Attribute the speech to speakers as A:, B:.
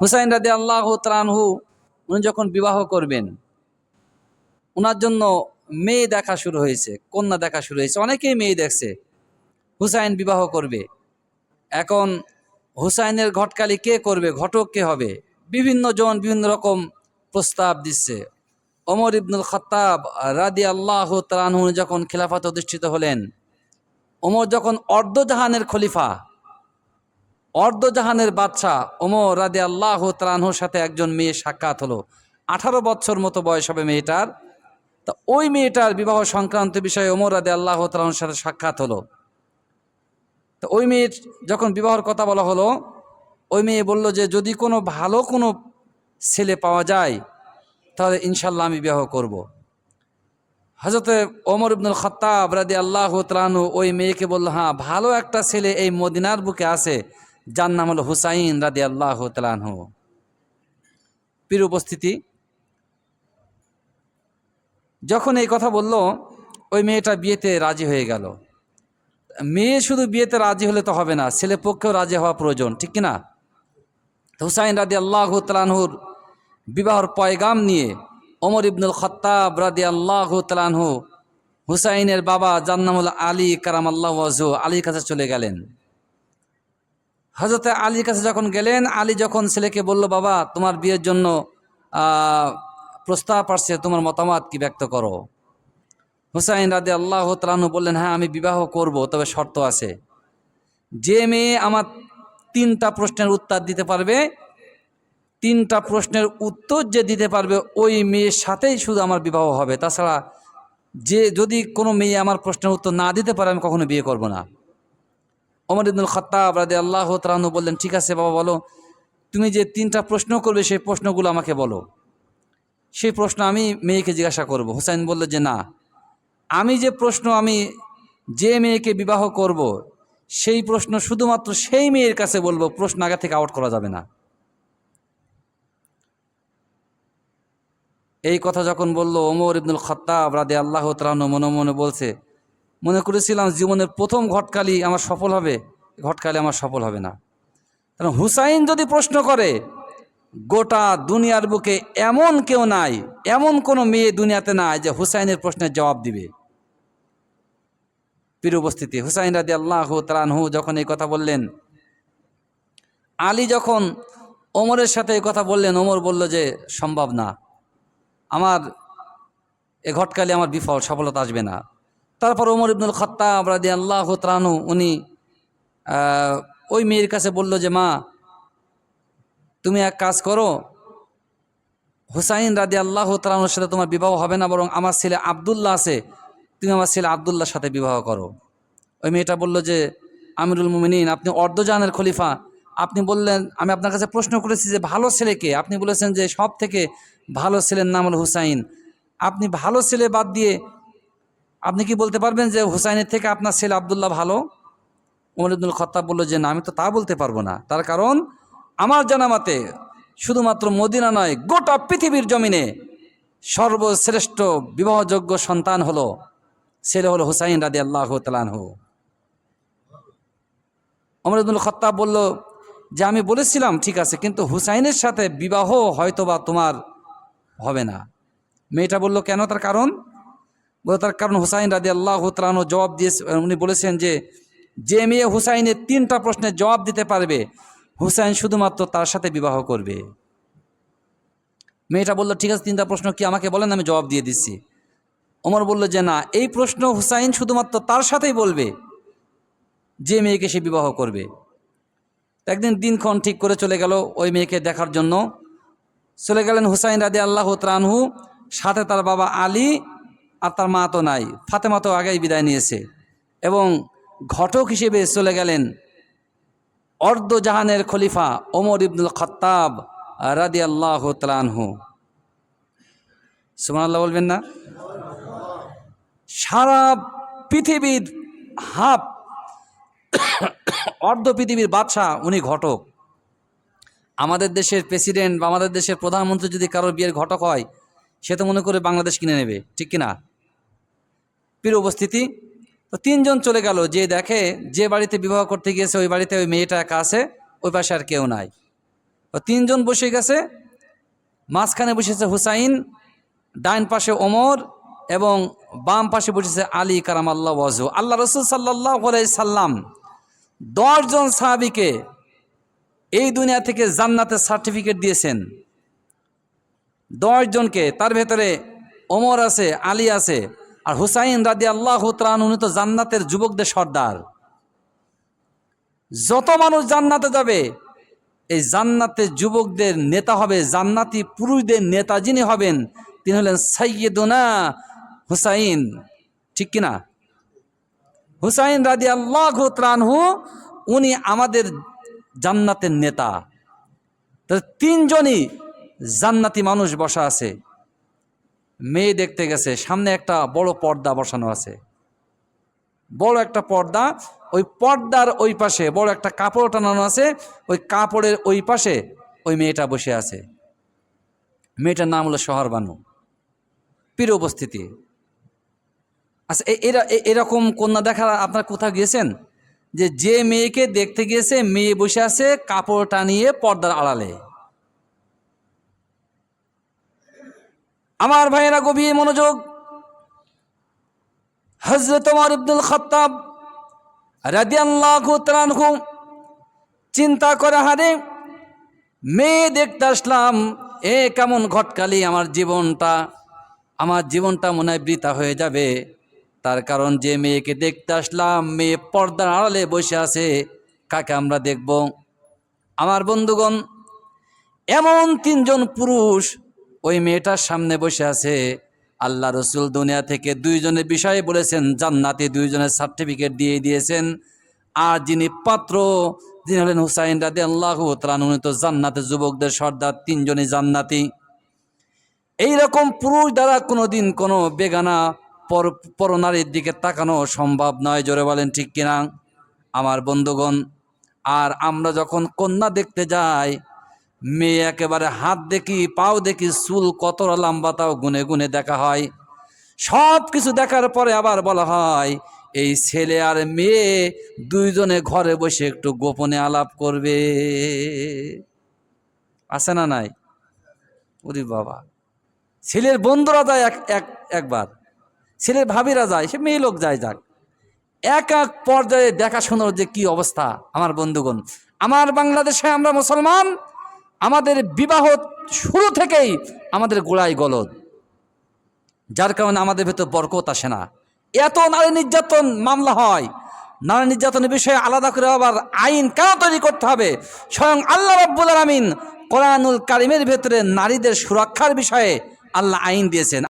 A: হুসাইন রাদি আল্লাহ ত্রানহু উনি যখন বিবাহ করবেন ওনার জন্য মেয়ে দেখা শুরু হয়েছে, কন্যা দেখা শুরু হয়েছে, অনেকেই মেয়ে দেখছে, হুসাইন বিবাহ করবে। এখন হুসাইনের ঘটকালি কে করবে, ঘটক কে হবে? বিভিন্ন জন বিভিন্ন রকম প্রস্তাব দিচ্ছে। অমর ইবনুল খত্তাব রাদি আল্লাহ তালানহু যখন খেলাফাত অধিষ্ঠিত হলেন, ওমর যখন অর্ধজাহানের খলিফা অর্ধজাহানের বাদশাহ ওমর রাদি আল্লাহ তালানহুর সাথে একজন মেয়ে সাক্ষাৎ হলো। আঠারো বছর মতো বয়স হবে মেয়েটার। তা ওই মেয়েটার বিবাহ সংক্রান্ত বিষয়ে ওমর রাদি আল্লাহ তালাহুর সাথে সাক্ষাৎ হলো। তো ওই মেয়ের যখন বিবাহের কথা বলা হলো, ওই মেয়ে বলল যে, যদি কোনো ভালো কোনো ছেলে পাওয়া যায়, তাহলে ইনশাল্লাহ আমি বিবাহ করব। হজরতে ওমর ইবনুল খত্তাব রাদি আল্লাহ ত্রানু ওই মেয়েকে বলল হ্যাঁ ভালো একটা ছেলে এই মদিনার বুকে আছে যার নাম হলো হুসাইন রাদি আল্লাহ ত্রানহু পীর উপস্থিতি, যখন এই কথা বলল, ওই মেয়েটা বিয়েতে রাজি হয়ে গেল। মেয়ে শুধু বিয়েতে রাজি হলে তো হবে না, ছেলে পক্ষেও রাজি হওয়া প্রয়োজন, ঠিক কিনা? হুসাইন রাদি আল্লাহ তালানহুর বিবাহর পয়গাম নিয়ে ওমর ইবনুল খত্তাব রাদি আল্লাহ তালানহু হুসাইনের বাবা জান্নামুল আলী কারাম আল্লাহ আলীর কাছে চলে গেলেন। হজরতে আলীর কাছে যখন গেলেন, আলী যখন ছেলেকে বলল, বাবা, তোমার বিয়ের জন্য প্রস্তাব আসছে, তোমার মতামত কি ব্যক্ত করো? হুসাইন রাদে আল্লাহ তালানু বললেন হ্যাঁ আমি বিবাহ করব, তবে শর্ত আছে। যে মেয়ে আমার তিনটা প্রশ্নের উত্তর দিতে পারবে, তিনটা প্রশ্নের উত্তর যে দিতে পারবে, ওই মেয়ের সাথেই শুধু আমার বিবাহ হবে। তাছাড়া যে, যদি কোনো মেয়ে আমার প্রশ্নের উত্তর না দিতে পারে, আমি কখনো বিয়ে করব না। ওমর ইবনুল খত্তাব রাদে আল্লাহ তালানু বললেন, ঠিক আছে বাবা, বলো। তুমি যে তিনটা প্রশ্ন করবে, সেই প্রশ্নগুলো আমাকে বলো। সেই প্রশ্ন আমি মেয়েকে জিজ্ঞাসা করব। হুসাইন বলল যে, না। আমি যে প্রশ্ন আমি যে মেয়েকে বিবাহ করব, সেই প্রশ্ন শুধুমাত্র সেই মেয়ের কাছে বলব, প্রশ্ন আগে থেকে আউট করা যাবে না। এই কথা যখন বলল ওমর ইবনুল খত্তাব রাদে আল্লাহ তালাহ মনে মনে বলছে মনে করেছিলাম জীবনের প্রথম ঘটকালি আমার সফল হবে ঘটকালি আমার সফল হবে না। কারণ হুসাইন যদি প্রশ্ন করে, গোটা দুনিয়ার বুকে এমন কেউ নাই, এমন কোনো মেয়ে দুনিয়াতে নাই যে হুসাইনের প্রশ্নের জবাব দিবে। পীর উপস্থিতি, হুসাইন রাদি আল্লাহ তালানহু যখন এই কথা বললেন, আলী যখন ওমরের সাথে এই কথা বললেন, ওমর বলল যে, সম্ভব না। আমার এ ঘটকালে, আমার বিফল, সফলতা আসবে না। তারপর ওমর ইবনুল খত্তাব রাদি আল্লাহ তালানহু উনি ওই মেয়ের কাছে বলল যে, মা, তুমি এক কাজ করো, হুসাইন রাদি আল্লাহ তালানোর সাথে তোমার বিবাহ হবে না, বরং আমার ছেলে আবদুল্লাহ আছে, তুমি আমার ছেলে আবদুল্লাহর সাথে বিবাহ করো। ওই মেয়েটা বলল যে, আমিরুল মুমিনিন, আপনি অর্ধজাহানের খলিফা। আপনি বললেন, আমি আপনার কাছে প্রশ্ন করেছি যে, ভালো ছেলেকে আপনি বলেছেন যে সব থেকে ভালো ছেলের নাম হলো হুসাইন। আপনি ভালো ছেলে বাদ দিয়ে আপনি কি বলতে পারবেন যে হুসাইনের থেকে আপনার ছেলে আবদুল্লাহ ভালো? ওমর ইবনুল খত্তাব বলল যে, না, আমি তো তা বলতে পারব না। তার কারণ, আমার জানামাতে শুধুমাত্র মদিনা নয়, গোটা পৃথিবীর জমিনে সর্বশ্রেষ্ঠ বিবাহযোগ্য সন্তান হলো, ছেলে হলো হুসাইন রাদি আল্লাহ তালানহু অমর ইবনুল খত্তাব বলল যে, আমি বলেছিলাম, ঠিক আছে, কিন্তু হুসাইনের সাথে বিবাহ হয়তোবা তোমার হবে না। মেয়েটা বলল, কেন? তার কারণ বলে তার কারণ হুসাইন রাদি আল্লাহ তালানহ জবাব দিয়ে উনি বলেছেন যে যে মেয়ে হুসাইনের তিনটা প্রশ্নের জবাব দিতে পারবে, হুসাইন শুধুমাত্র তার সাথে বিবাহ করবে। মেয়েটা বলল, ঠিক আছে, তিনটা প্রশ্ন কি আমাকে বলেন, আমি জবাব দিয়ে দিচ্ছি। ওমর বলল যে, না, এই প্রশ্ন হুসাইন শুধুমাত্র তার সাথেই বলবে, যে মেয়েকে সে বিবাহ করবে। একদিন দিনক্ষণ ঠিক করে চলে গেল ওই মেয়েকে দেখার জন্য। চলে গেলেন হুসাইন রাদে আল্লাহ ত্রানহু সাথে তার বাবা আলী আর তার মা তো নাই। ফাতেমা তো আগেই বিদায় নিয়েছে। এবং ঘটক হিসেবে চলে গেলেন অর্ধজাহানের খলিফা ওমর ইবনুল খত্তাব রাদি আল্লাহ তালানহু সুমান আল্লাহ বলবেন না? সারা পৃথিবীর হাফ অর্ধ পৃথিবীর বাদশাহ উনি ঘটক। আমাদের দেশের প্রেসিডেন্ট বা আমাদের দেশের প্রধানমন্ত্রী যদি কারোর বিয়ের ঘটক হয়, সে তো মনে করে বাংলাদেশ কিনে নেবে, ঠিক কিনা? পীর উপস্থিতি। তো তিনজন চলে গেল, যে দেখে যে বাড়িতে বিবাহ করতে গিয়েছে, ওই বাড়িতে ওই মেয়েটা একা আছে, ওই পাশে আর কেউ নাই। তো তিনজন বসে গেছে, মাঝখানে বসেছে হুসাইন ডাইন পাশে ওমর এবং বাম পাশে বসেছে আলী কারাম আল্লাহ ওয়াজু। আল্লাহ রসুল সাল্লাহ সাল্লাম দশজন সাহাবিকে এই দুনিয়া থেকে জান্নাতের সার্টিফিকেট দিয়েছেন। দশজনকে, তার ভেতরে ওমর আছে, আলী আছে আর হুসাইন রাদি আল্লাহ ত্রাণ উনি তো জান্নাতের যুবকদের সর্দার। যত মানুষ জান্নাতে যাবে, এই জান্নাতের যুবকদের নেতা হবে, জান্নাতি পুরুষদের নেতা যিনি হবেন, তিনি হলেন সাইয়েদুনা হুসাইন। ঠিক কিনা? হুসাইন রাদি আল্লাহ ত্রানহু উনি আমাদের জান্নাতের নেতা। তিনজনই জান্নাতি মানুষ বসা আছে। মেয়ে দেখতে গেছে, সামনে একটা বড় পর্দা বসানো আছে। বড় একটা পর্দা, ওই পর্দার ওই পাশে বড় একটা কাপড় টানানো আছে, ওই কাপড়ের ওই পাশে ওই মেয়েটা বসে আছে। মেয়েটার নাম হলো শহরবানু পীর উপস্থিতি। আচ্ছা এরা এরকম কন্যা দেখা আপনার কোথাও গিয়েছেন? যে যে মেয়েকে দেখতে গিয়েছে, মেয়ে বসে আছে, কাপড় টানিয়ে পর্দার আড়ালে। আমার ভাইয়েরা গভীর মনোযোগ। হজরত ওমর ইবনুল খত্তাব রাদিয়াল্লাহু চিন্তা করে, হারে, মেয়ে দেখতে আসলাম, এ কেমন ঘটকালি আমার জীবনটা আমার জীবনটা মনে হয় বৃথা হয়ে যাবে। তার কারণ যে মেয়েকে দেখতে আসলাম, মেয়ে পর্দার আড়ালে বসে আছে, কাকে আমরা দেখব? আমার বন্ধুগণ, এমন তিনজন পুরুষ ওই মেয়েটার সামনে বসে আছে। আল্লাহ রসুল দুনিয়া থেকে দুইজনের বিষয়ে বলেছেন, জান্নাতে দুইজনের সার্টিফিকেট দিয়ে দিয়েছেন। আর যিনি পাত্র, যিনি হলেন হুসাইন রাদে আল্লাহ উনি তো জান্নাতে যুবকদের সর্দার, তিনজনই জান্নাতি। এইরকম পুরুষ দ্বারা কোনো দিন কোনো বেগানা পর, পরনারীর দিকে তাকানো সম্ভব নয়, জোরে বলেন ঠিক কিনা? আমার বন্ধুগণ, আর আমরা যখন কন্যা দেখতে যাই মেয়ে একেবারে হাত দেখি, পাও দেখি, চুল কতটা লম্বা তাও গুনে গুনে দেখা হয়। সব কিছু দেখার পরে আবার বলা হয়, এই ছেলে আর মেয়ে দুইজনে ঘরে বসে একটু গোপনে আলাপ করবে। আছে না নাই? ওরে বাবা। ছেলের বন্ধুরা যায় এক এক, একবার। ছেলের ভাবিরা যায়, সে মেয়ে লোক যায় যাক। এক এক পর্যায়ে দেখাশোনার যে কি অবস্থা, আমার বন্ধুগণ। আমার বাংলাদেশে আমরা মুসলমান আমাদের বিবাহ শুরু থেকেই আমাদের গোড়ায় গলদ। যার কারণে আমাদের ভেতর বরকত আসে না। এত নারী নির্যাতন মামলা হয়। নারী নির্যাতনের বিষয়ে আলাদা করে আবার আইন কেন তৈরি করতে হবে? স্বয়ং আল্লাহ রব্বুল আলমিন কোরআনুল কারিমের ভেতরে নারীদের সুরক্ষার বিষয়ে আল্লাহ আইন দিয়েছেন।